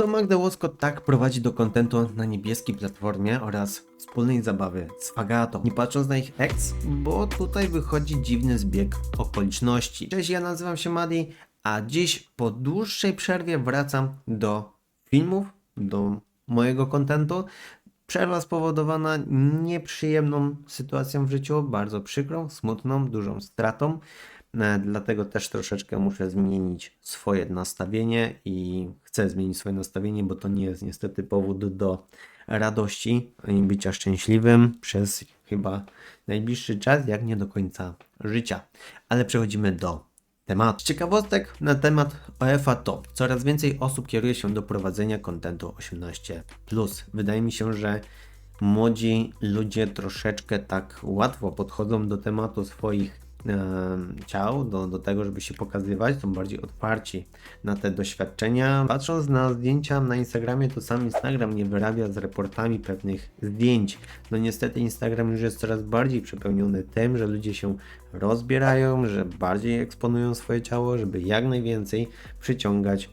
To Magda Łosko tak prowadzi do kontentu na niebieskiej platformie oraz wspólnej zabawy z Fagato. Nie patrząc na ich ex, bo tutaj wychodzi dziwny zbieg okoliczności. Cześć, ja nazywam się Madi, a dziś po dłuższej przerwie wracam do filmów, do mojego kontentu. Przerwa spowodowana nieprzyjemną sytuacją w życiu, bardzo przykrą, smutną, dużą stratą. E, Dlatego też troszeczkę muszę zmienić swoje nastawienie i chcę zmienić swoje nastawienie, bo to nie jest niestety powód do radości i bycia szczęśliwym przez chyba najbliższy czas, jak nie do końca życia. Ale przechodzimy do tematu. Ciekawostek na temat OFA to coraz więcej osób kieruje się do prowadzenia kontentu 18. Wydaje mi się, że młodzi ludzie troszeczkę tak łatwo podchodzą do tematu swoich ciał, do, do tego, żeby się pokazywać, są bardziej otwarci na te doświadczenia. Patrząc na zdjęcia na Instagramie, to sam Instagram nie wyrabia z reportami pewnych zdjęć. No niestety Instagram już jest coraz bardziej przepełniony tym, że ludzie się rozbierają, że bardziej eksponują swoje ciało, żeby jak najwięcej przyciągać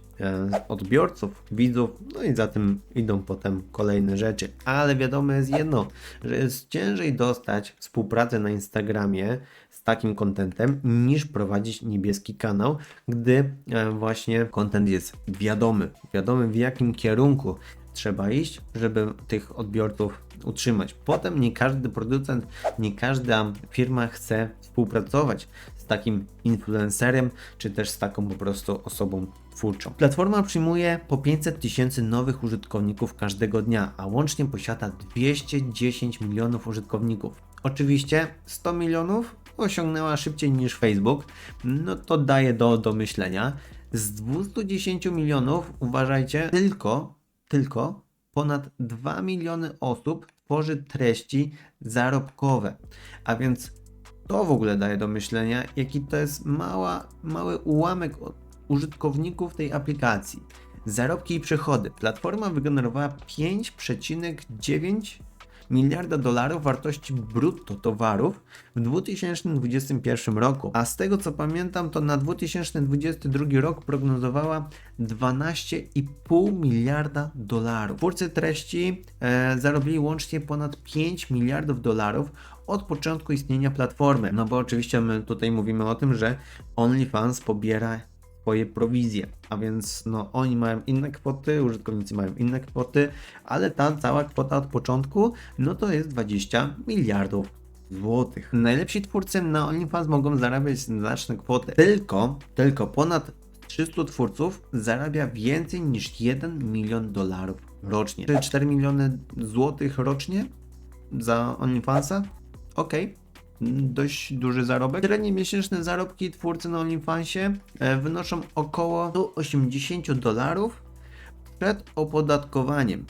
odbiorców, widzów, no i za tym idą potem kolejne rzeczy. Ale wiadomo jest jedno, że jest ciężej dostać współpracę na Instagramie z takim kontentem niż prowadzić niebieski kanał, gdy e, właśnie kontent jest wiadomy, wiadomy w jakim kierunku trzeba iść, żeby tych odbiorców utrzymać. Potem nie każdy producent, nie każda firma chce współpracować z takim influencerem, czy też z taką po prostu osobą twórczą. Platforma przyjmuje po 500 tysięcy nowych użytkowników każdego dnia, a łącznie posiada 210 milionów użytkowników. Oczywiście 100 milionów osiągnęła szybciej niż Facebook, no to daje do, do myślenia. Z 210 milionów, uważajcie, tylko, tylko ponad 2 miliony osób tworzy treści zarobkowe. A więc to w ogóle daje do myślenia, jaki to jest mała, mały ułamek użytkowników tej aplikacji. Zarobki i przychody. Platforma wygenerowała 5,9 miliarda dolarów wartości brutto towarów w 2021 roku, a z tego co pamiętam, to na 2022 rok prognozowała 12,5 miliarda dolarów. Twórcy treści e, zarobili łącznie ponad 5 miliardów dolarów od początku istnienia platformy. No bo oczywiście my tutaj mówimy o tym, że OnlyFans pobiera swoje prowizje, a więc no oni mają inne kwoty, użytkownicy mają inne kwoty, ale ta cała kwota od początku no to jest 20 miliardów złotych. Najlepsi twórcy na OnlyFans mogą zarabiać znaczne kwoty. Tylko, tylko ponad 300 twórców zarabia więcej niż 1 milion dolarów rocznie. Czy 4 miliony złotych rocznie za OnlyFansa? Okej, dość duży zarobek. Średnie miesięczne zarobki twórcy na OnlyFansie e, wynoszą około 180 dolarów przed opodatkowaniem.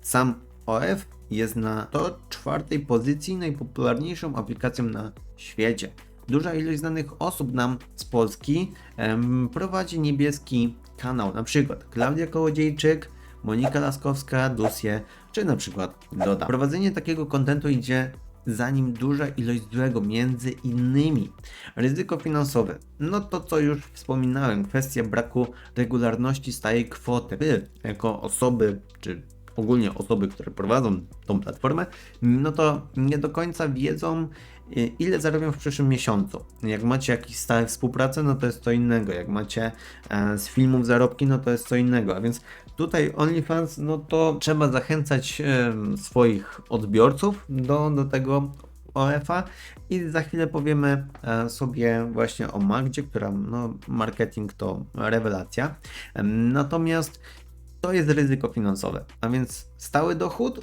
Sam OF jest na to czwartej pozycji najpopularniejszą aplikacją na świecie. Duża ilość znanych osób nam z Polski em, prowadzi niebieski kanał, na przykład Klaudia Kołodziejczyk, Monika Laskowska, Dusie, czy na przykład Doda. Prowadzenie takiego kontentu idzie za nim duża ilość złego, między innymi ryzyko finansowe. No to co już wspominałem, kwestia braku regularności stałej kwoty. Wy, jako osoby, czy ogólnie osoby, które prowadzą tą platformę, no to nie do końca wiedzą, y, ile zarobią w przyszłym miesiącu. Jak macie jakieś stałe współpracę, no to jest co innego. Jak macie e, z filmów zarobki, no to jest co innego. A więc tutaj OnlyFans, no to trzeba zachęcać e, swoich odbiorców do, do tego OF-a i za chwilę powiemy e, sobie właśnie o Magdzie, która no marketing to rewelacja. Natomiast to jest ryzyko finansowe, a więc stały dochód,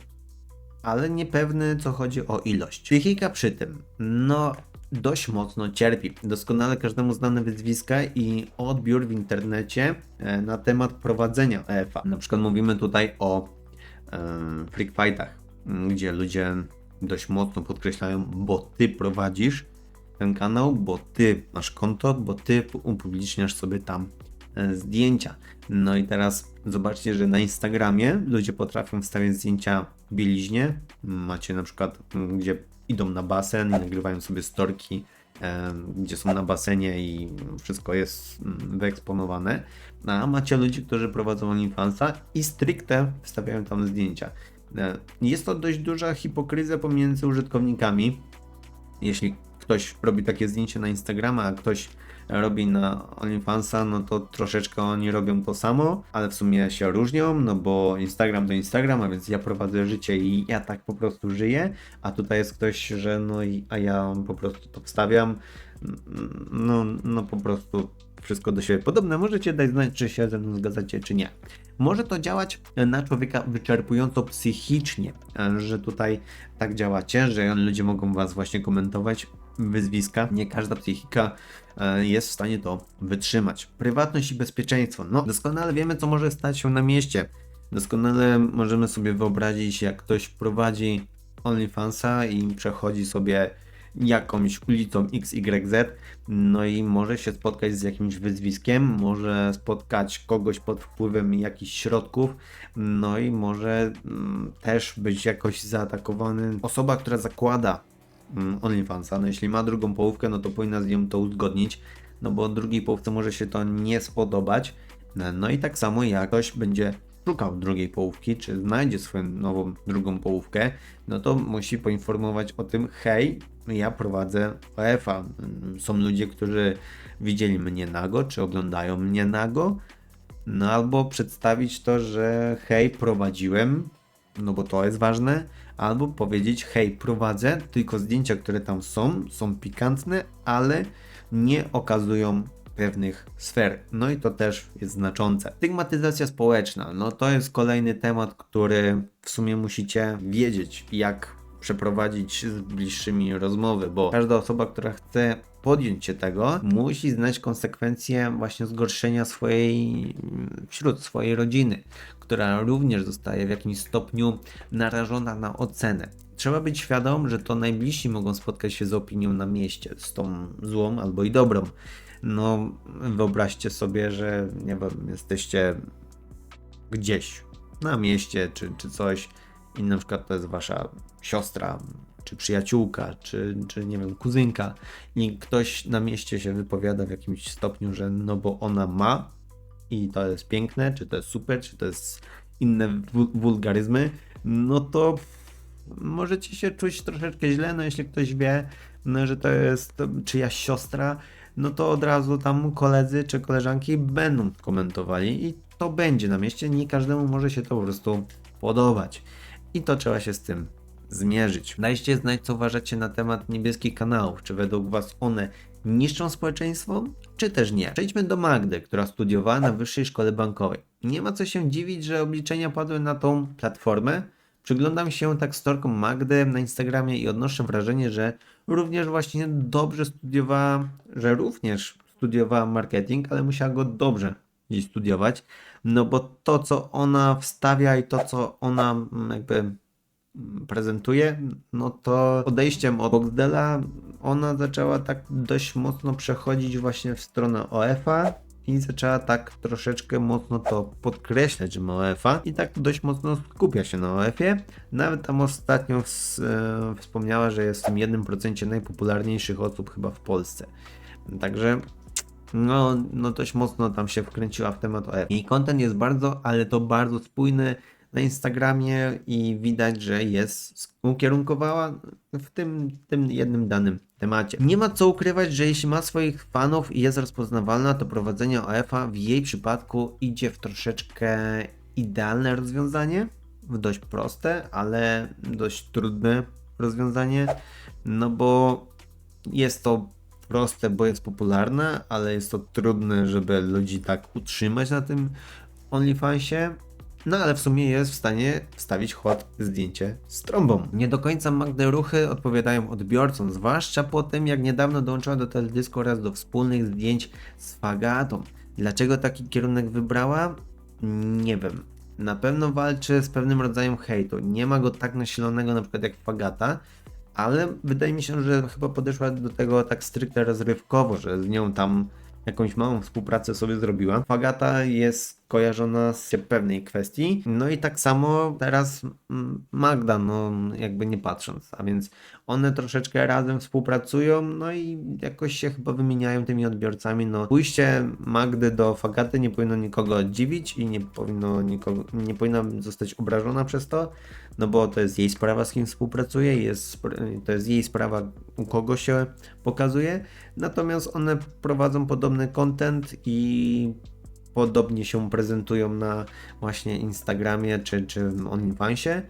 ale niepewny co chodzi o ilość. Psychika przy tym, no dość mocno cierpi. Doskonale każdemu znane wyzwiska i odbiór w internecie e, na temat prowadzenia EFA. Na przykład mówimy tutaj o e, freak fightach, gdzie ludzie dość mocno podkreślają, bo ty prowadzisz ten kanał, bo ty masz konto, bo ty upubliczniasz sobie tam e, zdjęcia. No i teraz zobaczcie, że na Instagramie ludzie potrafią wstawiać zdjęcia w bieliźnie. Macie na przykład, gdzie idą na basen i nagrywają sobie storki gdzie są na basenie i wszystko jest mm, wyeksponowane. A macie ludzi, którzy prowadzą OnlyFansa i stricte wstawiają tam zdjęcia. E, Jest to dość duża hipokryzja pomiędzy użytkownikami. Jeśli ktoś robi takie zdjęcie na Instagrama, a ktoś robi na OnlyFansa, no to troszeczkę oni robią to samo, ale w sumie się różnią, no bo Instagram to Instagram, a więc ja prowadzę życie i ja tak po prostu żyję, a tutaj jest ktoś, że no i a ja po prostu to wstawiam, no, no po prostu wszystko do siebie podobne. Możecie dać znać, czy się ze mną zgadzacie, czy nie. Może to działać na człowieka wyczerpująco psychicznie, że tutaj tak działacie, że ludzie mogą was właśnie komentować, wyzwiska. Nie każda psychika e, jest w stanie to wytrzymać. Prywatność i bezpieczeństwo. No, doskonale wiemy, co może stać się na mieście. Doskonale możemy sobie wyobrazić, jak ktoś prowadzi OnlyFansa i przechodzi sobie jakąś ulicą XYZ, no i może się spotkać z jakimś wyzwiskiem, może spotkać kogoś pod wpływem jakichś środków, no i może mm, też być jakoś zaatakowany. Osoba, która zakłada OnlyFansa, no jeśli ma drugą połówkę, no to powinna z nią to uzgodnić, no bo drugiej połówce może się to nie spodobać, no, no i tak samo jak ktoś będzie szukał drugiej połówki, czy znajdzie swoją nową drugą połówkę, no to musi poinformować o tym, hej, ja prowadzę OEFA. Mm, Są ludzie, którzy widzieli mnie nago, czy oglądają mnie nago, no albo przedstawić to, że hej, prowadziłem, no bo to jest ważne, albo powiedzieć hej, prowadzę, tylko zdjęcia, które tam są, są pikantne, ale nie okazują pewnych sfer. No i to też jest znaczące. Stygmatyzacja społeczna, no to jest kolejny temat, który w sumie musicie wiedzieć, jak przeprowadzić z bliższymi rozmowy, bo każda osoba, która chce podjąć się tego, musi znać konsekwencje właśnie zgorszenia swojej, wśród swojej rodziny, która również zostaje w jakimś stopniu narażona na ocenę. Trzeba być świadom, że to najbliżsi mogą spotkać się z opinią na mieście, z tą złą albo i dobrą. No, wyobraźcie sobie, że nie wiem, jesteście gdzieś na mieście czy, czy coś i na przykład to jest wasza siostra, czy przyjaciółka, czy, czy nie wiem, kuzynka i ktoś na mieście się wypowiada w jakimś stopniu, że no bo ona ma i to jest piękne, czy to jest super, czy to jest inne wul- wulgaryzmy, no to możecie się czuć troszeczkę źle, no jeśli ktoś wie, no, że to jest czyjaś siostra, no to od razu tam koledzy czy koleżanki będą komentowali i to będzie na mieście, nie każdemu może się to po prostu podobać. I to trzeba się z tym zmierzyć. Dajcie znać, co uważacie na temat niebieskich kanałów. Czy według Was one niszczą społeczeństwo, czy też nie? Przejdźmy do Magdy, która studiowała na Wyższej Szkole Bankowej. Nie ma co się dziwić, że obliczenia padły na tą platformę. Przyglądam się tak storkom Magdy na Instagramie i odnoszę wrażenie, że również właśnie dobrze studiowała, że również studiowała marketing, ale musiała go dobrze gdzieś studiować, no bo to, co ona wstawia i to, co ona mm, jakby mm, prezentuje, no to odejściem od Boxdela ona zaczęła tak dość mocno przechodzić właśnie w stronę OF-a i zaczęła tak troszeczkę mocno to podkreślać, że ma OF-a i tak dość mocno skupia się na OF-ie. Nawet tam ostatnio ws- e, wspomniała, że jest w tym 1% najpopularniejszych osób chyba w Polsce. Także no, no dość mocno tam się wkręciła w temat OF. Jej content jest bardzo, ale to bardzo spójny na Instagramie i widać, że jest ukierunkowała w tym, tym jednym danym temacie. Nie ma co ukrywać, że jeśli ma swoich fanów i jest rozpoznawalna, to prowadzenie OF-a w jej przypadku idzie w troszeczkę idealne rozwiązanie, w dość proste, ale dość trudne rozwiązanie, no bo jest to proste, bo jest popularne, ale jest to trudne, żeby ludzi tak utrzymać na tym OnlyFansie. No ale w sumie jest w stanie wstawić chłod zdjęcie z trąbą. Nie do końca Magdy ruchy odpowiadają odbiorcom, zwłaszcza po tym jak niedawno dołączyła do teledysku oraz do wspólnych zdjęć z Fagatą. Dlaczego taki kierunek wybrała? Nie wiem. Na pewno walczy z pewnym rodzajem hejtu. Nie ma go tak nasilonego na przykład jak Fagata, ale wydaje mi się, że chyba podeszła do tego tak stricte rozrywkowo, że z nią tam jakąś małą współpracę sobie zrobiła. Fagata jest z skojarzona z pewnej kwestii. No i tak samo teraz Magda, no jakby nie patrząc, a więc one troszeczkę razem współpracują, no i jakoś się chyba wymieniają tymi odbiorcami. No pójście Magdy do Fagaty nie powinno nikogo dziwić i nie powinno nikogo, nie powinna zostać obrażona przez to, no bo to jest jej sprawa, z kim współpracuje, jest, to jest jej sprawa, u kogo się pokazuje. Natomiast one prowadzą podobny content i podobnie się prezentują na właśnie Instagramie czy, czy OnlyFansie,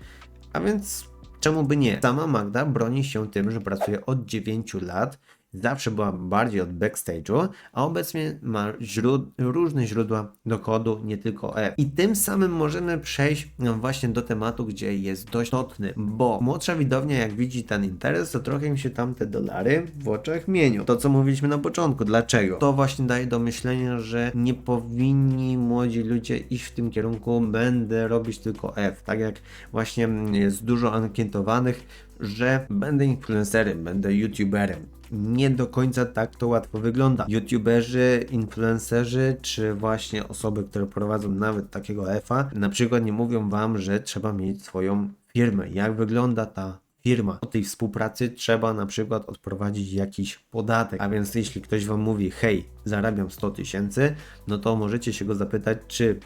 a więc czemu by nie? Sama Magda broni się tym, że pracuje od 9 lat, zawsze była bardziej od backstage'u, a obecnie ma źród- różne źródła dochodu, nie tylko F. I tym samym możemy przejść no, właśnie do tematu, gdzie jest dość istotny, bo młodsza widownia jak widzi ten interes, to trochę im się tam te dolary w oczach mienią. To co mówiliśmy na początku, dlaczego? To właśnie daje do myślenia, że nie powinni młodzi ludzie iść w tym kierunku, będę robić tylko F, tak jak właśnie jest dużo ankietowanych, że będę influencerem, będę youtuberem. Nie do końca tak to łatwo wygląda. YouTuberzy, influencerzy, czy właśnie osoby, które prowadzą nawet takiego EFA, na przykład nie mówią wam, że trzeba mieć swoją firmę. Jak wygląda ta firma? O tej współpracy trzeba na przykład odprowadzić jakiś podatek. A więc jeśli ktoś wam mówi, hej, zarabiam 100 tysięcy, no to możecie się go zapytać, czy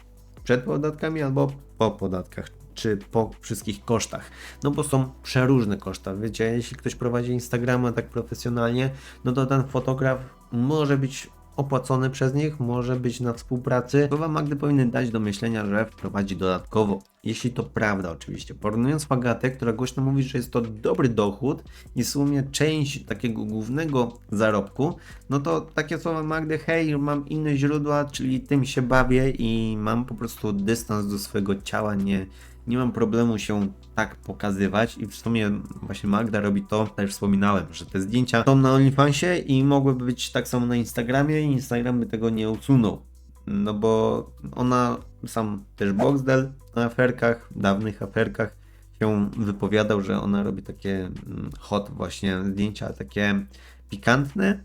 przed podatkami albo po podatkach, czy po wszystkich kosztach. No bo są przeróżne koszta. Wiecie, jeśli ktoś prowadzi Instagrama tak profesjonalnie, no to ten fotograf może być opłacony przez nich, może być na współpracy. Słowa Magdy powinny dać do myślenia, że wprowadzi dodatkowo. Jeśli to prawda oczywiście. Porównując Fagatę, która głośno mówi, że jest to dobry dochód i w sumie część takiego głównego zarobku, no to takie słowa Magdy, hej, mam inne źródła, czyli tym się bawię i mam po prostu dystans do swojego ciała, nie, nie mam problemu się tak pokazywać i w sumie właśnie Magda robi to, też wspominałem, że te zdjęcia są na OnlyFansie i mogłyby być tak samo na Instagramie i Instagram by tego nie usunął. No bo ona, sam też Boxdel na aferkach, dawnych aferkach się wypowiadał, że ona robi takie mm, hot właśnie zdjęcia, takie pikantne,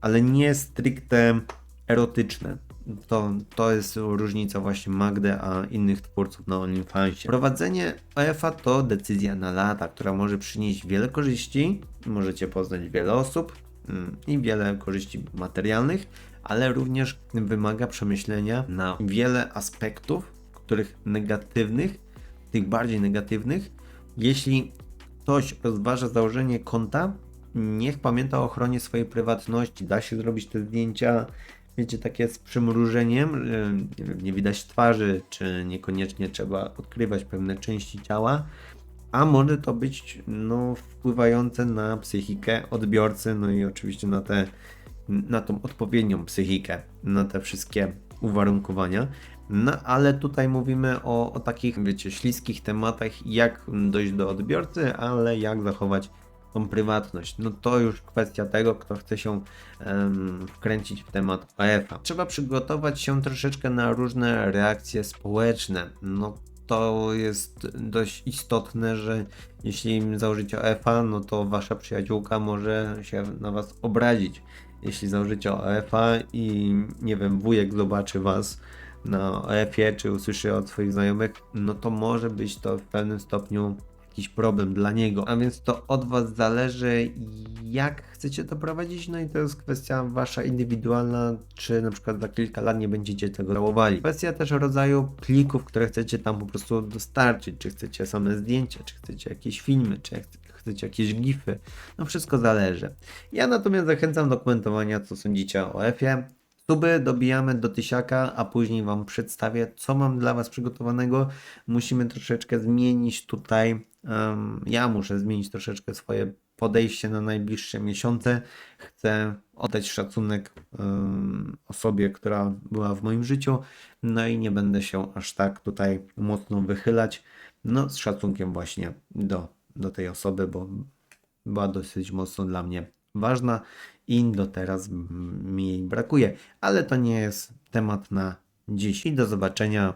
ale nie stricte erotyczne. To, to jest różnica właśnie Magdy, a innych twórców na OnlyFansie. Prowadzenie OFA to decyzja na lata, która może przynieść wiele korzyści. Możecie poznać wiele osób mm, i wiele korzyści materialnych, ale również wymaga przemyślenia na wiele aspektów, których negatywnych, tych bardziej negatywnych, jeśli ktoś rozważa założenie konta, niech pamięta o ochronie swojej prywatności. Da się zrobić te zdjęcia, wiecie, takie z przymrużeniem, że nie, widać twarzy, czy niekoniecznie trzeba odkrywać pewne części ciała, a może to być no, wpływające na psychikę odbiorcy, no i oczywiście na te na tą odpowiednią psychikę, na te wszystkie uwarunkowania. No ale tutaj mówimy o, o takich, wiecie, śliskich tematach, jak dojść do odbiorcy, ale jak zachować tą prywatność. No to już kwestia tego, kto chce się em, wkręcić w temat OF-a. Trzeba przygotować się troszeczkę na różne reakcje społeczne. No to jest dość istotne, że jeśli założycie OF-a, no to wasza przyjaciółka może się na was obrazić. Jeśli założycie OF-a i nie wiem, wujek zobaczy was na OF-ie, czy usłyszy od swoich znajomych, no to może być to w pewnym stopniu jakiś problem dla niego. A więc to od Was zależy, jak chcecie to prowadzić. No i to jest kwestia Wasza indywidualna, czy na przykład za kilka lat nie będziecie tego żałowali. Kwestia też rodzaju plików, które chcecie tam po prostu dostarczyć. Czy chcecie same zdjęcia, czy chcecie jakieś filmy, czy chcecie jakieś gify. No wszystko zależy. Ja natomiast zachęcam do komentowania, co sądzicie o F-ie. Suby dobijamy do tysiaka, a później Wam przedstawię, co mam dla Was przygotowanego. Musimy troszeczkę zmienić tutaj, ja muszę zmienić troszeczkę swoje podejście na najbliższe miesiące. Chcę oddać szacunek osobie, która była w moim życiu, no i nie będę się aż tak tutaj mocno wychylać, no z szacunkiem właśnie do, do tej osoby, bo była dosyć mocno dla mnie ważna i do teraz mi jej brakuje, ale to nie jest temat na dziś. I do zobaczenia